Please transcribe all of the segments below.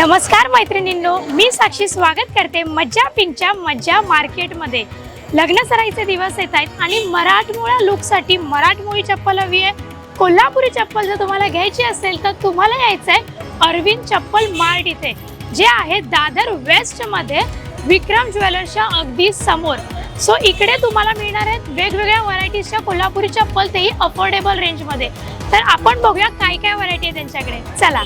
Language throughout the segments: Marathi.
नमस्कार मैत्रिणींनो मी साक्षी स्वागत करते मज्जा पिंकच्या मज्जा मार्केटमध्ये. लग्न सराईचे दिवस येत आहेत आणि मराठमोळ्या लुकसाठी मराठमोळी चप्पल हवी आहे. कोल्हापुरी चप्पल जर तुम्हाला घ्यायची असेल तर तुम्हाला यायचं आहे अरविंद चप्पल मार्ट इथे जे आहे दादर वेस्टमध्ये विक्रम ज्वेलर्सच्या अगदी समोर. सो इकडे तुम्हाला मिळणार आहेत वेगवेगळ्या व्हरायटीजच्या कोल्हापुरी चप्पल तेही अफोर्डेबल रेंजमध्ये तर आपण बघूया काय काय व्हरायटी आहे त्यांच्याकडे. चला.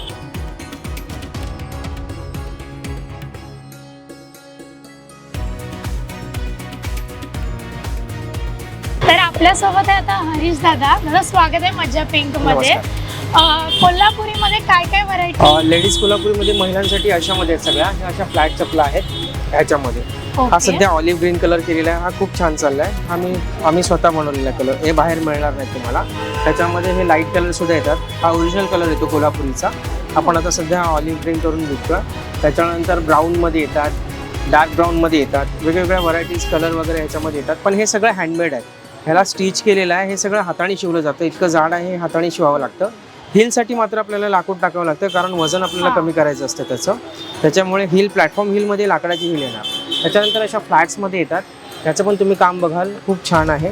आपल्यासोबत आहे आता हरीश दादा. दादा स्वागत आहे मज्जा पिंकमध्ये. कोल्हापुरीमध्ये काय काय व्हरायटी लेडीज कोल्हापुरीमध्ये महिलांसाठी अशामध्ये आहेत सगळ्या. ह्या अशा फ्लॅट चपला आहेत ह्याच्यामध्ये. हा सध्या ऑलिव्ह ग्रीन कलर केलेला आहे. हा खूप छान चाललाय. आम्ही आम्ही स्वतः बनवलेला कलर हे बाहेर मिळणार नाही तुम्हाला. त्याच्यामध्ये हे लाइट कलर सुद्धा येतात. हा ओरिजिनल कलर येतो कोल्हापुरीचा. आपण आता सध्या ऑलिव्ह ग्रीन करून विकतो त्याच्यानंतर ब्राऊनमध्ये येतात. डार्क ब्राऊनमध्ये येतात. वेगवेगळ्या व्हरायटीज कलर वगैरे ह्याच्यामध्ये येतात. पण हे सगळं हँडमेड आहे. ह्याला स्टिच केलेलं आहे. हे सगळं हाताने शिवलं जातं. इतकं जाड आहे हे हाताने शिवावं लागतं. हिलसाठी मात्र आपल्याला लाकूड टाकावं लागतं कारण वजन आपल्याला हा. कमी करायचं असतं त्याचं. त्याच्यामुळे हिल प्लॅटफॉर्म हिलमध्ये लाकडाची हिल येणार. त्याच्यानंतर अशा फ्लॅट्समध्ये येतात. त्याचं पण तुम्ही काम बघाल. खूप छान आहे.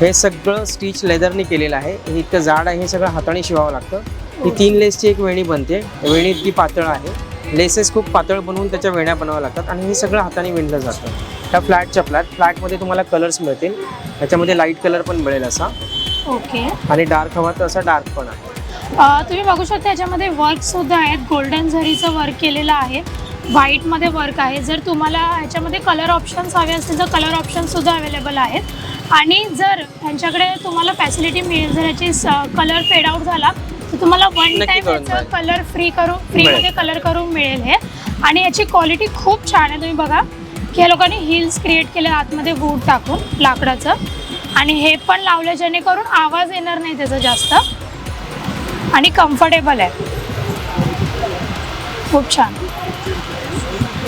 हे सगळं स्टिच लेदरने केलेलं आहे. हे इतकं जाड आहे हे सगळं हाताने शिवावं लागतं. ही तीन लेसची एक वेणी बनते. वेणी इतकी पातळ आहे. लेसेस खूप पातळ बनवून त्याच्या वेण्या बनाव्या लागतात आणि हे सगळं हाताने विणलं जातं. त्या फ्लॅट चपलात फ्लॅटमध्ये तुम्हाला कलर्स मिळतील. त्याच्यामध्ये लाइट कलर पण मिळेल असा. ओके. आणि डार्क हवा तर असा डार्क पण आहे. तुम्ही बघू शकता याच्यामध्ये वर्क सुद्धा आहेत. गोल्डन झरीचं वर्क केलेलं आहे. व्हाईटमध्ये वर्क आहे. जर तुम्हाला ह्याच्यामध्ये कलर ऑप्शन्स हवे असतील तर कलर ऑप्शन सुद्धा अवेलेबल आहेत. आणि जर ह्यांच्याकडे तुम्हाला फॅसिलिटी मिळेल जर याची कलर फेड आउट झाला तुम्हाला वन नक्की टाइम करून याचं मिळेल. कलर फ्री करून फ्रीमध्ये. कलर करून मिळेल हे. आणि याची क्वालिटी खूप छान आहे तुम्ही बघा. की या लोकांनी हिल्स क्रिएट केले आतमध्ये वूड टाकून लाकडाचं. आणि हे पण लावलं जेणेकरून आवाज येणार नाही त्याचा जास्त. आणि कम्फर्टेबल आहे. खूप छान.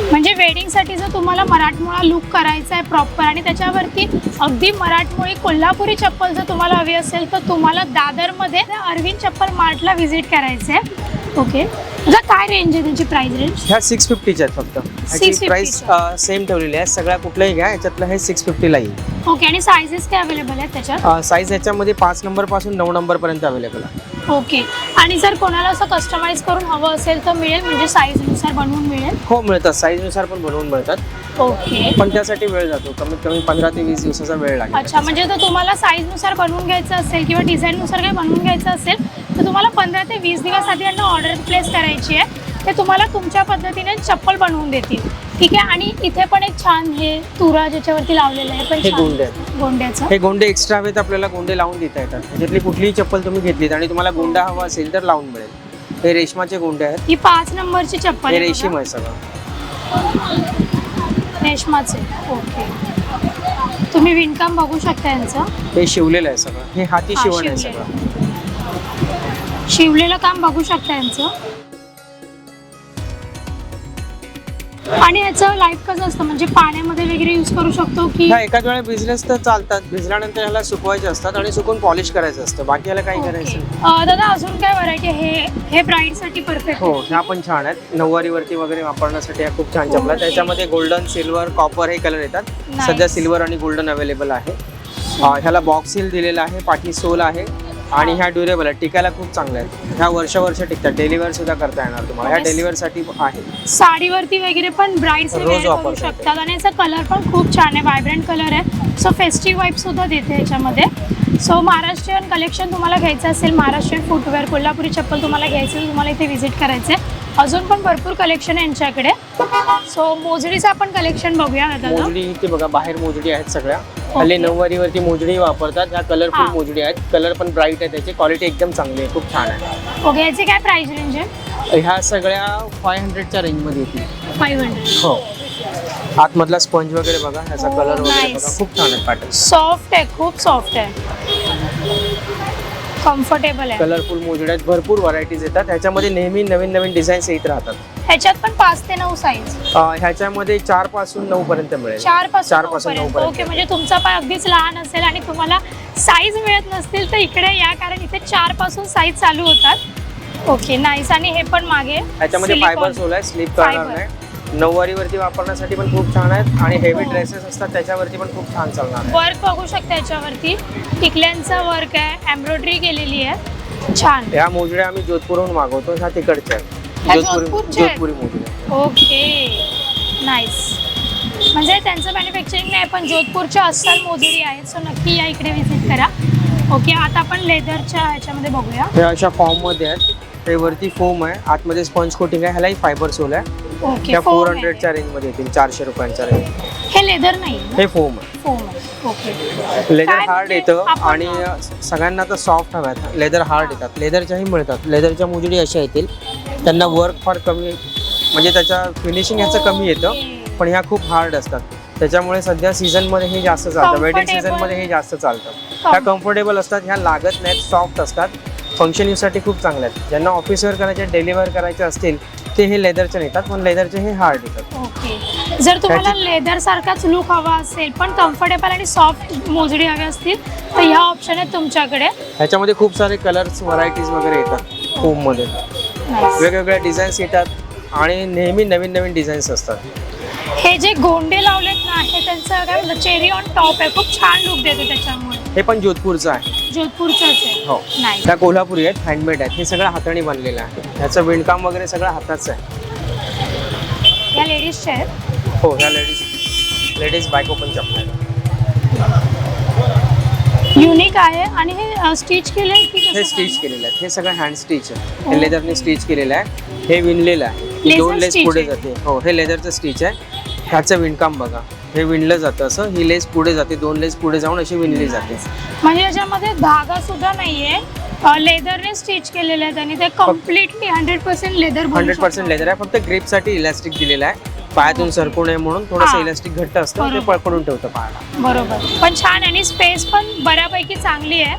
म्हणजे वेडिंगसाठी जर तुम्हाला मराठमोळा लुक करायचा आहे प्रॉपर आणि त्याच्यावरती अगदी मराठमोळी कोल्हापुरी चप्पल जर तुम्हाला हवी असेल तर तुम्हाला दादरमध्ये अरविंद चप्पल मार्टला व्हिजिट करायचं आहे ओके तुझा काय रेंज आहे त्यांची प्राइस रेंज ह्या सिक्स फिफ्टीच्या आहेत फक्त. ह्याची 650 प्राइस सेम ठेवलेली आहे. सगळ्या कुठल्याही घ्या ह्याच्यातलं हे सिक्स फिफ्टीला येईल. ओके आणि सायझेस काय अवेलेबल आहेत त्याच्यात? साईज ह्याच्यामध्ये पाच नंबरपासून नऊ नंबर पर्यंत अवेलेबल आहे. ओके आणि जर कोणाला असं कस्टमाइज करून हवं असेल तर मिळेल? म्हणजे साईजनुसार बनवून मिळेल? हो मिळतात. साईजनुसार पण बनवून मिळतात. ओके पण त्यासाठी वेळ जातो. कमीत कमी पंधरा ते वीस दिवसाचा वेळ लागेल. अच्छा म्हणजे जर तुम्हाला साईजनुसार बनवून घ्यायचं असेल किंवा डिझाईननुसार काही बनवून घ्यायचं असेल तर तुम्हाला पंधरा ते वीस दिवस आधी यांना ऑर्डर प्लेस करायची आहे. ते तुम्हाला तुमच्या पद्धतीने चप्पल बनवून देतील. ठीक आहे? आणि इथे पण एक छान हे तुरा ज्याच्यावरती लावलेलं आहे. पण हे छान. गोंडे. आहेत गोंड्याचं. हे गोंडे एक्स्ट्रा हवे तर आपल्याला गोंडे लावून देता येतात. त्याच्यातली कुठलीही चप्पल तुम्ही घेतलीत आणि तुम्हाला गोंडा हवा असेल तर लावून मिळेल. हे रेशमाचे गोंडे आहेत. ही पाच नंबरची चप्पल हे आहे रेशीम बघा. आहे सगळं. रेशमाचे. ओके. तुम्ही विणकाम बघू शकता यांचं. हे शिवलेलं आहे सगळं. हे हाती हा, शिवण आहे शिवलेलं. सगळं. शिवलेलं काम बघू शकता यांचं. आणि याचं लाईफ कसं असतं? म्हणजे पाण्यामध्ये वगैरे यूज करू शकतो की एकाच वेळा भिजलेच तर चालतात. भिजल्यानंतर ह्याला सुकवायचे असतात आणि सुकून पॉलिश करायचं असतं. बाकी ह्याला काही. करायचं नाही. अं, दादा अजून काय व्हरायटी हे हे ब्राईडसाठी परफेक्ट हो ह्या पण छान आहेत. नऊवारीवरती वगैरे वापरण्यासाठी ह्या खूप छान चपला आहेत. ओके. त्याच्यामध्ये गोल्डन सिल्वर कॉपर हे कलर येतात. Nice. सध्या सिल्वर आणि गोल्डन अवेलेबल आहे. अं, ह्याला बॉक्स सील दिलेला आहे. पाठी सोल आहे. आणि ह्या ड्युरेबल आहेत. टिकायला खूप चांगल्या आहेत. ह्या वर्ष वर्ष टिकतात. डेलिव्हर सुद्धा करता येणार तुम्हाला. ह्या ओके. डेलिव्हरसाठी आहे. साडीवरती वगैरे पण ब्राईड्स रोज येते. शकतात. आणि याचा कलर पण खूप छान आहे. व्हायब्रंट कलर आहे. सो फेस्टिव्ह वाईब सुद्धा देते याच्यामध्ये. सो महाराष्ट्रीयन कलेक्शन तुम्हाला घ्यायचं असेल महाराष्ट्रीयन फुटवेअर कोल्हापुरी चप्पल तुम्हाला घ्यायचं असेल तुम्हाला इथे व्हिजिट करायचं आहे अजून पण भरपूर कलेक्शन आहे यांच्याकडे. सो मोजडीचं आपण कलेक्शन बघूया मोजडी इथे बघा बाहेर मोजडी आहेत सगळ्या. हल्ली नऊवारीवरती मोजडी वापरतात ह्या कलरफुल हा. मोजडी आहेत कलर पण ब्राईट आहे त्याची क्वालिटी एकदम चांगली आहे खूप छान आहे. ओके याची काय प्राइस रेंज आहे? ह्या सगळ्या फाय हंड्रेडच्या रेंजमध्ये येतील. फाईव्ह हंड्रेड हो. आतमधला स्पंज वगैरे बघा ह्याचा Oh, कलर वगैरे nice. बघा खूप छान आहे पॅटर्न सॉफ्ट आहे खूप सॉफ्ट आहे. कम्फर्टेबल आहे. कलरफुल मोजड्या आहेत भरपूर व्हरायटीज येतात. ह्याच्यामध्ये नेहमी नवीन नवीन डिझाईन्स येत राहतात. ह्याच्यात पण पाच ते नऊ साईज ह्याच्यामध्ये चारपासून नऊ पर्यंत मिळेल. चारपासून चारपासून नऊ पर्यंत. पर्यंत. ओके म्हणजे तुमचा पाय अगदीच लहान असेल आणि तुम्हाला साईज मिळत नसतील तर इकडे या कारण इथे चारपासून साईज चालू होतात. ओके नाईस आणि हे पण मागे ह्याच्यामध्ये silicone. फायबर सोल आहे स्लिप करणार Fiber. नाही. नऊवारीवरती वापरण्यासाठी पण खूप छान आहेत आणि हेवी ड्रेसेस असतात त्याच्यावरती पण खूप छान चालणार आहे. वर्क बघू शकता याच्यावरती. टिकल्यांचं वर्क आहे एम्ब्रॉयडरी केलेली आहे. छान. ह्या मोजड्या आम्ही जोधपूरहून मागवतो ह्या तिकडच्या. आहेत जोधपुरी जोधपूरच्या आहेत? जोधपुरी मोजड्या ओके. नाईस म्हणजे त्यांचं मॅन्युफॅक्चरिंग नाही पण जोधपूरच्या अस्सल मोजरी आहेत सो नक्की या इकडे व्हिजिट करा. ओके आता आपण लेदरच्या ह्याच्यामध्ये बघूया. हे अशा फॉर्ममध्ये आहेत. ते वरती फोम आहे. आतमध्ये स्पंज कोटिंग आहे. ह्यालाही फायबर सोल आहे. ओके त्या foam फोर आहे. हंड्रेडच्या रेंजमध्ये येतील चारशे रुपयांच्या रेंज हे लेदर नाही हे फोम आहे. फोम आहे. ओके लेदर काय हार्ड म्हणजे येतं आपण- आणि सगळ्यांना तर सॉफ्ट हव्यात लेदर हार्ड येतात. लेदरच्याही मिळतात. लेदरच्या मुजडी अशा येतील. त्यांना वर्क फार कमी म्हणजे त्याच्या फिनिशिंग ह्याचं कमी येतं. पण ह्या खूप हार्ड असतात. त्याच्यामुळे सध्या सीझनमध्ये हे जास्त चालतं वेडिंग Comfortable. सीझनमध्ये हे जास्त चालतं. ह्या कम्फर्टेबल असतात ह्या लागत नाहीत सॉफ्ट असतात. फंक्शन यूजसाठी खूप चांगल्या आहेत. ज्यांना ऑफिसवर करायचे डेलिव्हर करायचे असतील ते हे लेदरचे नेतात पण लेदरचे हे हार्ड येतात. ओके जर तुम्हाला लेदर सारखाच लुक हवा असेल पण कम्फर्टेबल आणि सॉफ्ट मोजडी हवे असतील तर ह्या ऑप्शन आहेत तुमच्याकडे. ह्याच्यामध्ये खूप सारे कलर्स व्हरायटीज वगैरे येतात फोममध्ये Nice. वेगवेगळ्या डिझाईन्स येतात आणि नेहमी नवीन नवीन डिझाईन्स असतात. हे जे गोंडे लावलेत ना हे त्यांचं काय म्हणतात चेरी ऑन टॉप आहे. खूप छान लुक देते त्याच्यामुळे. हे पण जोधपूरचं आहे. जोधपूरचंच आहे. हो. नाही त्या कोल्हापुरी आहेत हँडमेड आहेत. हे सगळं हाताने बनलेलं आहे. ह्याचं विणकाम वगैरे सगळं हाताचं आहे. या लेडीजचे आहेत. हो ह्या लेडीज लेडीज बायको पण चपला युनिक आहे आणि हे स्टिच केले की हे कसं स्टिच काय? केलेलं आहे. हे सगळं हँड स्टिच आहे. हे हो. लेदरने स्टिच केलेलं आहे. हे विणलेलं आहे. ही Laser दोन लेस stitch पुढे आहे. जाते. हो हे लेदरचं स्टिच आहे. ह्याचं विणकाम बघा. हे विणलं जातं असं. ही लेस पुढे जाते. दोन लेस पुढे जाऊन अशी विणली जाते. म्हणजे याच्यामध्ये धागा सुद्धा नाहीये. लेदरने स्टिच केलेले आहेत आणि ते completely hundred percent leather hundred percent leather आहे. फक्त ग्रीपसाठी इलास्टिक दिलेलं आहे. पायातून सरकू नये म्हणून थोडंसं हा. इलास्टिक घट्ट असतं ते बरोबर. पकडून ठेवतं पायाला. बरोबर. पण छान आणि स्पेस पण बऱ्यापैकी चांगली आहे.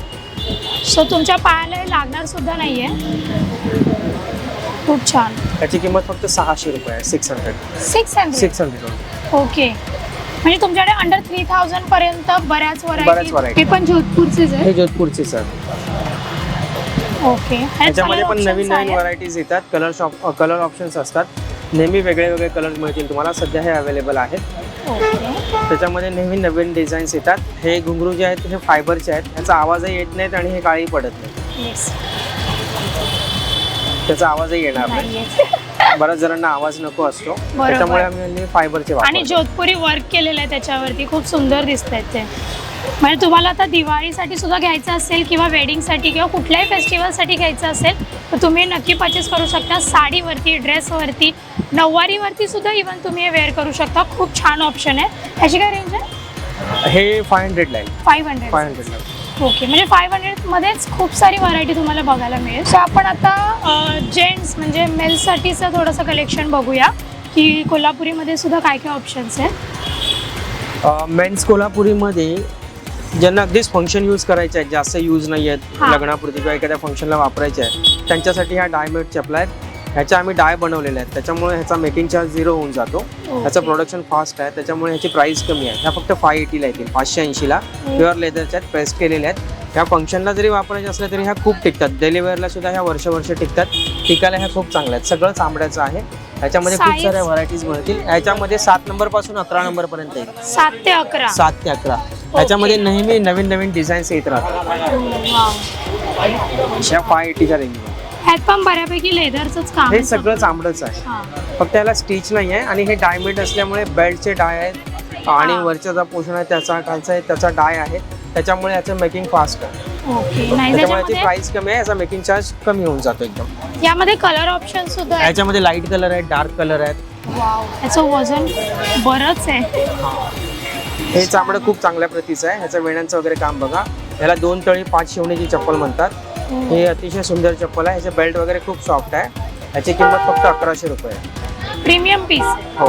सो तुमच्या पायाला हे लागणार सुद्धा नाहीये. खूप छान. त्याची किंमत फक्त सहाशे रुपये आहे six hundred six hundred six hundred okay म्हणजे तुमच्याकडे अंडर थ्री थाउजंड पर्यंत बऱ्याच बऱ्याच व्हरायटी variety. ते पण जोधपूरचेच आहे हे जोधपूरचे सर ओके त्याच्यामध्ये पण नवीन नवीन. व्हरायटीज येतात. कलर शॉप कलर ऑप्शन्स असतात. नेहमी वेगळे वेगळे कलर मिळतील. तुम्हाला सध्या हे अवेलेबल आहेत त्याच्यामध्ये नेहमी नवीन डिझाईन्स येतात. हे घुंगरू जे आहेत हे फायबरचे आहेत. ह्याचा आवाजही येत नाहीत आणि हे काळी पडत नाही त्याचा आवाजही येणार नाही. बऱ्याच जणांना आवाज नको असतो. त्याच्यामुळे आम्ही फायबरचे आणि जोधपुरी वर्क केलेलं आहे त्याच्यावरती. खूप सुंदर दिसत आहेत ते. म्हणजे तुम्हाला आता दिवाळीसाठी सुद्धा घ्यायचं असेल किंवा वेडिंगसाठी किंवा कुठल्याही फेस्टिवलसाठी घ्यायचं असेल तर तुम्ही नक्की परचेस करू शकता. साडीवरती ड्रेसवरती नऊवारीवरती सुद्धा इवन तुम्ही हे वेअर करू शकता. खूप छान ऑप्शन आहे. ह्याची काय रेंज आहे? हे फाय हंड्रेडला आहे. फाईव्ह हंड्रेड फाय हंड्रेडला ओके म्हणजे फाईव्ह हंड्रेडमध्येच खूप सारी व्हरायटी तुम्हाला बघायला मिळेल. सो आपण आता जेंट्स म्हणजे मेल्ससाठीचं थोडंसं कलेक्शन बघूया की कोल्हापुरीमध्ये सुद्धा काय काय ऑप्शन्स आहेत मेन्स कोल्हापुरीमध्ये ज्यांना अगदीच फंक्शन यूज करायचे आहेत जास्त यूज नाही आहेत हा. लग्नापुरती किंवा एखाद्या फंक्शनला वापरायचे आहेत त्यांच्यासाठी ह्या डायमेड चपला आहेत. ह्याच्या आम्ही डाय बनवलेल्या आहेत. त्याच्यामुळे ह्याचा मेकिंग चार्ज झिरो होऊन जातो. ह्याचं प्रोडक्शन फास्ट आहे. त्याच्यामुळे ह्याची प्राइस कमी आहे. ह्या फक्त फाय एटीला येतील पाचशे ऐंशीला. प्युअर लेदरच्या आहेत प्रेस केलेल्या आहेत. ह्या फंक्शनला जरी वापरायचे असल्या तरी ह्या खूप टिकतात. डेली वेअरला सुद्धा ह्या वर्ष वर्ष टिकतात. टिकायला ह्या खूप चांगल्या आहेत. सगळं चांबड्याचं आहे. ह्याच्यामध्ये खूप Size? साऱ्या व्हरायटीज मिळतील. ह्याच्यामध्ये सात नंबरपासून अकरा नंबर पर्यंत येईल. सात ते अकरा? सात ते अकरा. ह्याच्यामध्ये नेहमी नवीन नवीन डिझाईन्स येत राहतात. वाव. ह्या फाय एटीच्या रेंजमध्ये ह्यात पण बऱ्यापैकी लेदरच काम हे आहे सगळं चांबडंच आहे. हा. फक्त याला स्टिच नाही आहे आणि हे डायमेड असल्यामुळे बेल्टचे डाय आहेत. आणि हा. वरचा जो पोर्शन आहे त्याचा खालचा आहे त्याचा डाय आहे. त्याच्यामुळे याचं मेकिंग फास्ट आहे. ओके. नाही त्याच्यामुळे याची त्याच्यामध्ये? प्राइस कमी आहे याचा मेकिंग चार्ज कमी होऊन जातो एकदम. यामध्ये कलर ऑप्शन सुद्धा आहे याच्यामध्ये लाइट कलर आहेत डार्क कलर आहेत. वाव याचं वजन बरंच आहे. हे. चांबडं खूप चांगल्या प्रतीचं आहे. ह्याचं वेण्यांचं वगैरे काम बघा. याला दोन तळी पाच शिवण्याची चप्पल म्हणतात. हे. अतिशय सुंदर चप्पल आहे. ह्याचे बेल्ट वगैरे खूप सॉफ्ट आहे. ह्याची किंमत फक्त अकराशे रुपये आहे. Premium piece. हो.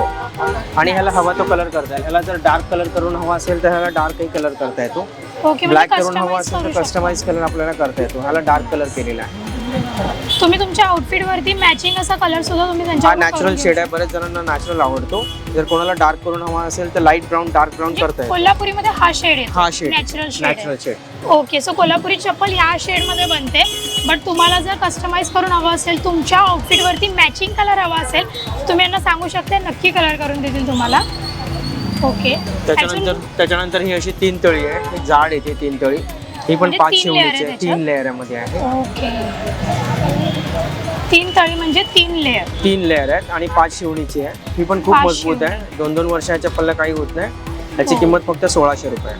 आणि ह्याला हवा तो कलर करता येईल. ह्याला जर डार्क कलर करून हवा असेल तर ह्याला डार्कही कलर करता येतो. ओके ब्लॅक म्हणजे करून हवा असेल तर कस्टमाइज कलर आपल्याला करता येतो. ह्याला डार्क कलर केलेला आहे. तुम्ही तुमच्या आउटफिट वरती मॅचिंग असा कलर सुद्धा तुम्ही हा त्यांच्या नॅचरल शेड आहे. बरेच जणांना नॅचरल आवडतो. जर कोणाला डार्क करून हवा असेल तर लाइट ब्राऊन डार्क ब्राऊन करता येतो. कोल्हापुरीमध्ये हा शेड आहे हा shade natural shade okay so Kolhapuri चप्पल या शेडमध्ये बनते. बट तुम्हाला जर कस्टमाइज करून हवं असेल तुमच्या आउटफिटवरती मॅचिंग कलर हवा असेल तुम्ही यांना सांगू शकता नक्की कलर करून देतील तुम्हाला. ओके त्याच्यानंतर त्याच्यानंतर ही अशी तीन तळी आहे. जाड येते तीन तळी. ही पण म्हणजे पाच शिवणीची आहे? तीन लेअरमध्ये आहे. ओके तीन तळी म्हणजे तीन लेअर तीन लेअर आहेत आणि पाच शिवणीची आहे. ही पण खूप मजबूत. आहे. दोन दोन वर्षाच्या पल्ला काही होत नाही. याची हो. किंमत फक्त सोळाशे रुपये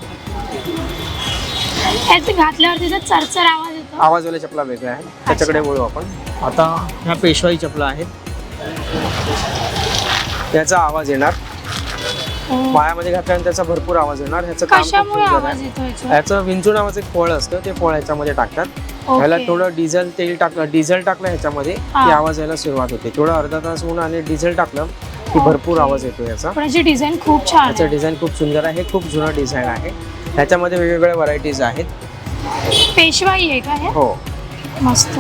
घातल्यावरती जर चरचर आवाज आवाजवाल्या चपला वेगळ्या आहेत त्याच्याकडे वळू आपण आता ह्या पेशवाई चपला आहेत याचा आवाज येणार. पायामध्ये घातल्यानंतर त्याचा भरपूर आवाज येणार ह्याचं काम खूप कशामुळे सुंदर आवाज आहे. येतो याच्यावर? ह्याचं विंचू नावाचं एक फळ असतं ते फळ ह्याच्यामध्ये टाकतात ओके. ह्याला थोडं डिझेल तेल टाकलं डिझेल टाकलं ह्याच्यामध्ये हा. की आवाज यायला सुरुवात होते थोडं अर्धा तास होऊन आणि डिझेल टाकलं की भरपूर ओके. आवाज येतो याचा पण याची डिझाईन खूप छान आहे डिझाईन खूप सुंदर आहे हे खूप जुनं डिझाईन आहे ह्याच्यामध्ये वेगवेगळ्या व्हरायटीज आहेत पेशवाई आहे का हे? हो. मस्त.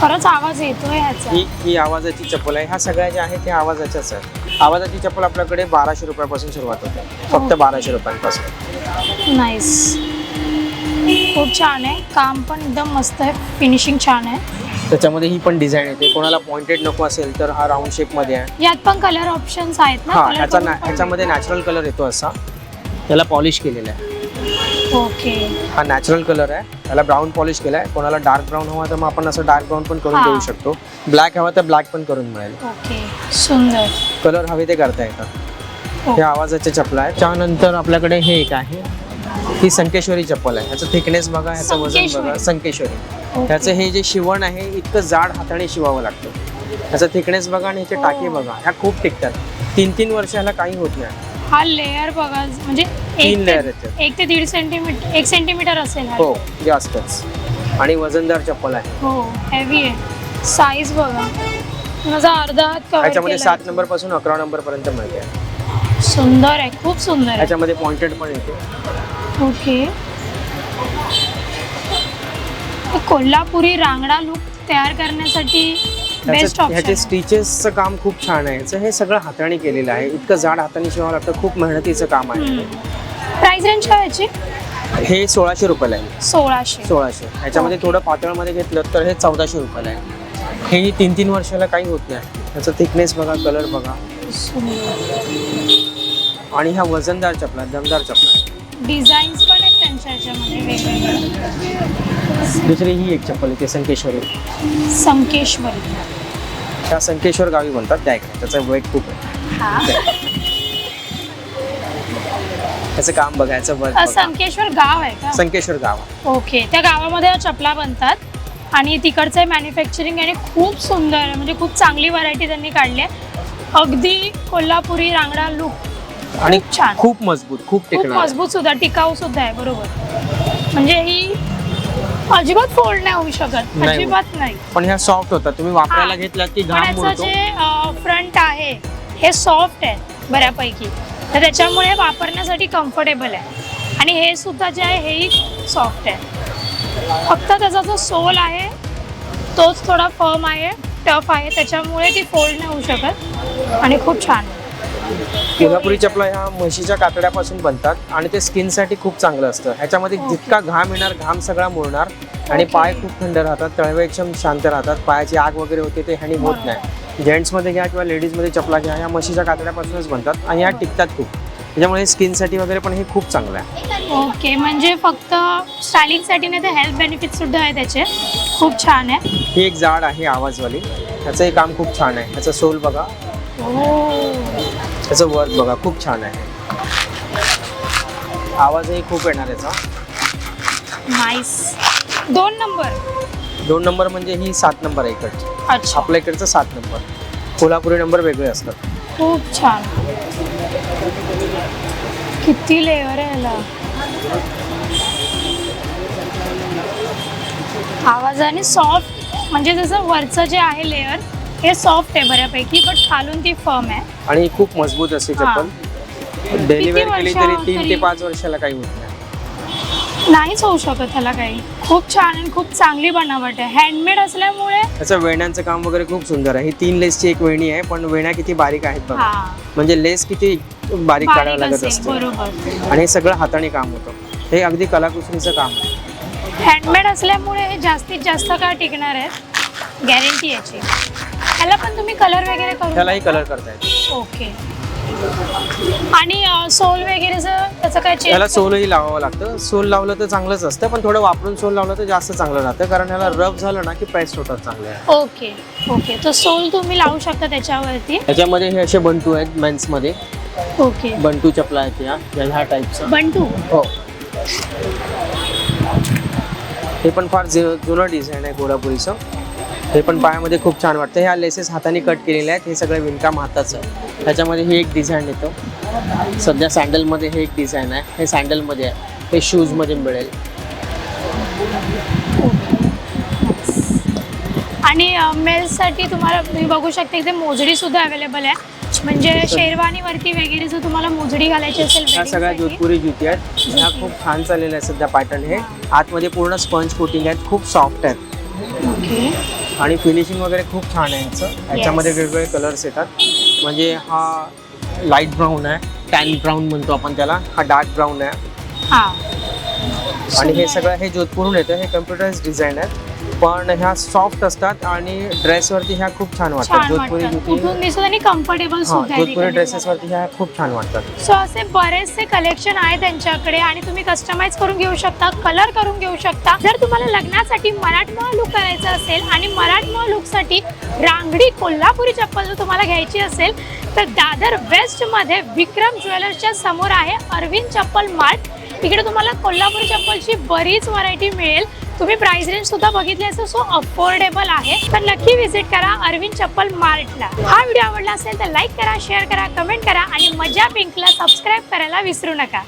खरंच आवाज येतोय ह्याचा. ही ही आवाजाची चप्पल आहे. ह्या सगळ्या ज्या आहेत त्या आवाजाच्याच आहे आवाजाची चप्पल आपल्याकडे बाराशे रुपयापासून सुरुवात होते. फक्त. बाराशे रुपयांपासून. नाईस खूप छान आहे. काम पण एकदम मस्त आहे. फिनिशिंग छान आहे. त्याच्यामध्ये ही पण डिझाईन येते कोणाला पॉइंटेड नको असेल तर हा राऊंड शेपमध्ये आहे. यात पण कलर ऑप्शन्स आहेत ना? हा ह्याचा करून ना- पण ह्याच्यामध्ये नॅचरल कलर येतो असा. त्याला पॉलिश केलेला आहे. ओके. हा नॅचरल कलर आहे. त्याला ब्राऊन पॉलिश केला आहे कोणाला डार्क ब्राऊन हवा तर मग आपण असं डार्क ब्राऊन पण करून हा. देऊ शकतो. ब्लॅक हवा तर ब्लॅक पण करून मिळेल. ओके. सुंदर. कलर हवे ते करता येतात हो. हे आवाजाचे चप्पल आहे त्यानंतर आपल्याकडे हे एक आहे. ही संकेश्वरी चप्पल आहे. ह्याचं थिकनेस बघा ह्याचं वजन बघा. संकेश्वरी. संकेश्वरी. ओके. ह्याचं हे जे शिवण आहे इतकं जाड हाताने शिवावं लागतं. ह्याचं थिकनेस बघा आणि ह्याचे टाके हो. बघा. ह्या खूप टिकतात. तीन तीन वर्ष ह्याला काही होत नाही. हा लेअर बघा. म्हणजे तीन लेअर त्यात. एक ते दीड सेंटीमीटर एक सेंटीमीटर असेल हा. हो जास्तच. आणि वजनदार चप्पल आहे. हो हेवी आहे. साईज बघा. माझा अर्धा हात कव्हर ह्याच्यामध्ये सात नंबरपासून अकरा नंबर पर्यंत मिळते सुंदर आहे खूप सुंदर आहे. ह्याच्यामध्ये पॉइंटेड पण येते. ओके कोल्हापुरी रांगडा लुक तयार करण्यासाठी बेस्ट ह्याचं- ह्याचे ऑप्शन स्टिचेसचं काम खूप छान आहे. ह्याचं हे सगळं हाताने केलेलं आहे. इतकं जाड हाताने शिवावं लागतं. खूप मेहनतीचं काम आहे. प्राइस रेंज काय याची? हे सोळाशे रुपयाला आहे. सोळाशे. सोळाशे. ह्याच्यामध्ये थोडं पातळमध्ये घेतलं तर हे चौदाशे रुपयाला आहे. हे तीन तीन वर्षाला काही होत नाही. ह्याचं थिकनेस बघा कलर बघा. आणि ह्या वजनदार चपला दमदार चपला. डिझाईन्स पण आहेत त्यांच्या ह्याच्यामध्ये दुसरी ही एक चप्पल आहे ते संकेश्वरी. संकेश्वरी. त्या संकेश्वर गावी म्हणतात त्या एक. त्याचं वेट खूप आहे. त्याचं काम बघा याचं वर्क अ, बघा. संकेश्वर गाव आहे का? संकेश्वर गाव ओके त्या गावामध्ये या चपला बनतात आणि तिकडचं मॅन्युफॅक्चरिंग आणि खूप सुंदर आहे म्हणजे खूप चांगली व्हरायटी त्यांनी काढली आहे. अगदी कोल्हापुरी रांगडा लुक आणि छान. खूप मजबूत खूप खूप टिकणार. मजबूत सुद्धा टिकाऊ सुद्धा आहे बरोबर. म्हणजे ही अजिबात फोल्ड नाही होऊ शकत नाही अजिबात नाही. पण ह्या सॉफ्ट होतात. तुम्ही वापरायला हा. घेतलात की पण घाम याचं जे फ्रंट आहे हे सॉफ्ट आहे बऱ्यापैकी. तर त्याच्यामुळे वापरण्यासाठी कम्फर्टेबल आहे. आणि हे सुद्धा जे आहे हेही सॉफ्ट आहे. फक्त त्याचा जो सोल आहे तोच थोडा फर्म आहे टफ आहे. त्याच्यामुळे ती फोल्ड नाही होऊ शकत. आणि खूप छान. आहे कोल्हापुरी चपला ह्या म्हशीच्या कातड्यापासून बनतात. आणि ते स्किनसाठी खूप चांगलं असतं. ह्याच्यामध्ये. जितका घाम येणार घाम सगळा मुरणार. आणि. पाय खूप थंड राहतात तळवे एकदम शांत राहतात. पायाची आग वगैरे होते ते ह्यानी होत नाही. जेंट्समध्ये घ्या किंवा लेडीजमध्ये चपला घ्या ह्या म्हशीच्या कातड्यापासूनच बनतात आणि ह्या टिकतात खूप. त्याच्यामुळे स्किनसाठी वगैरे पण हे खूप चांगलं आहे. ओके म्हणजे फक्त स्टायलिंगसाठी नाही तर हेल्थ बेनिफिट सुद्धा आहे त्याचे. खूप छान आहे. ही एक जाड आहे आवाजवाली. ह्याचंही काम खूप छान आहे. ह्याचं सोल बघा. हो त्याचं वर्क बघा खूप छान आहे. आवाजही खूप येणार याचा. नाईस दोन नंबर दोन नंबर म्हणजे ही सात नंबर आहे इकडची. अच्छा. आपल्या इकडचं सात नंबर. कोल्हापुरी नंबर वेगळे असतात. खूप छान. किती लेअर आहे याला. आवाजाने सॉफ्ट म्हणजे जसं वरचं जे आहे लेअर हे सॉफ्ट आहे बऱ्यापैकी बट खालून ती फर्म आहे. आणि ही खूप मजबूत असते हा. चप्पल. डेली वेअर केली वर्ष तरी तीन ते तरी? पाच वर्षाला काही होत नाही. नाहीच होऊ शकत त्याला काही. खूप छान आणि खूप चांगली बनावट आहे. हँडमेड असल्यामुळे त्याचं वेण्यांचं काम वगैरे खूप सुंदर आहे. ही तीन लेसची एक वेणी आहे पण वेण्या किती बारीक आहेत बघा. हा. म्हणजे लेस किती बारीक काढावं बारीक लागत असेल असते. बरोबर. आणि हे सगळं हाताने काम होतं. हे अगदी कलाकुसरीचं काम आहे. हँडमेड असल्यामुळे हे जास्तीत जास्त काळ टिकणार आहेत? गॅरंटी याची. ह्याला पण तुम्ही कलर वगैरे करू त्यालाही कलर करता येतो. ओके आणि सोल वगैरेचं त्याचं काय चेंज सोलही लावावं लागतं. सोल लावलं तर चांगलंच असतं पण थोडं वापरून सोल लावलं तर जास्त चांगलं राहतं. कारण ह्याला रफ झालं ना की पेस्ट होतात चांगले ओके ओके. तर सोल तुम्ही लावू शकता त्याच्यावरती? त्याच्यामध्ये हे असे बंटू आहेत मेन्समध्ये. ओके. बंटू चपला आहेत या या ह्या टाईपचं बंटू? हो. हे पण फार जु- जुनं डिझाईन आहे कोल्हापुरीचं हे पण पायामध्ये खूप छान वाटतं. ह्या लेसेस हाताने कट केलेले आहेत. हे सगळं विणकाम हाताचं. त्याच्यामध्ये हे एक डिझाईन येतं. सध्या सँडलमध्ये हे एक डिझाईन आहे. हे सँडलमध्ये आहे. हे शूजमध्ये मिळेल. आणि मेल्ससाठी तुम्हाला तुम्ही बघू शकता इथे मोजडी सुद्धा अवेलेबल आहे. म्हणजे शेरवानीवरती वगैरे जर तुम्हाला मोजडी घालायची असेल ह्या सगळ्या. जोधपुरी जुती आहेत. ह्या खूप छान चाललेल्या आहेत सध्या पॅटर्न हे. आतमध्ये पूर्ण स्पंज कोटिंग आहेत. खूप सॉफ्ट आहेत. आणि फिनिशिंग वगैरे खूप छान आहे यांचं. ह्याच्यामध्ये वेगवेगळे कलर्स येतात. म्हणजे हा लाइट ब्राऊन आहे टॅन ब्राऊन म्हणतो आपण त्याला. हा डार्क ब्राऊन आहे. हा. आणि हे. सगळं हे जोधपुरून येतं. हे कम्प्युटराइज डिझाईन आहे. पण ह्या सॉफ्ट असतात आणि ड्रेसवरती ह्या खूप छान वाटतात. छान जोधपुरी वाटतात. जुती उठून दिसत आणि कम्फर्टेबल हा सुद्धा आहे जोधपुरी ते ड्रेसेसवरती ह्या खूप छान वाटतात. सो असे बरेचसे कलेक्शन आहे त्यांच्याकडे आणि तुम्ही कस्टमाइज करून घेऊ शकता कलर करून घेऊ शकता. जर तुम्हाला लग्नासाठी मराठमोळा लुक करायचा असेल आणि मराठमोळा लुकसाठी रांगडी कोल्हापुरी चप्पल जर तुम्हाला घ्यायची असेल तर दादर वेस्टमध्ये विक्रम ज्वेलर्सच्या समोर आहे अरविंद चप्पल मार्ट. इकडे तुम्हाला कोल्हापुरी चप्पलची बरीच व्हरायटी मिळेल. तुम्ही प्राइस रेंज सुद्धा बघितली असेल सो अफोर्डेबल आहे. तर नक्की व्हिजिट करा अरविंद चप्पल मार्टला. हा व्हिडिओ आवडला असेल तर लाईक करा शेअर करा कमेंट करा आणि मजा पिंकला सबस्क्राईब करायला विसरू नका.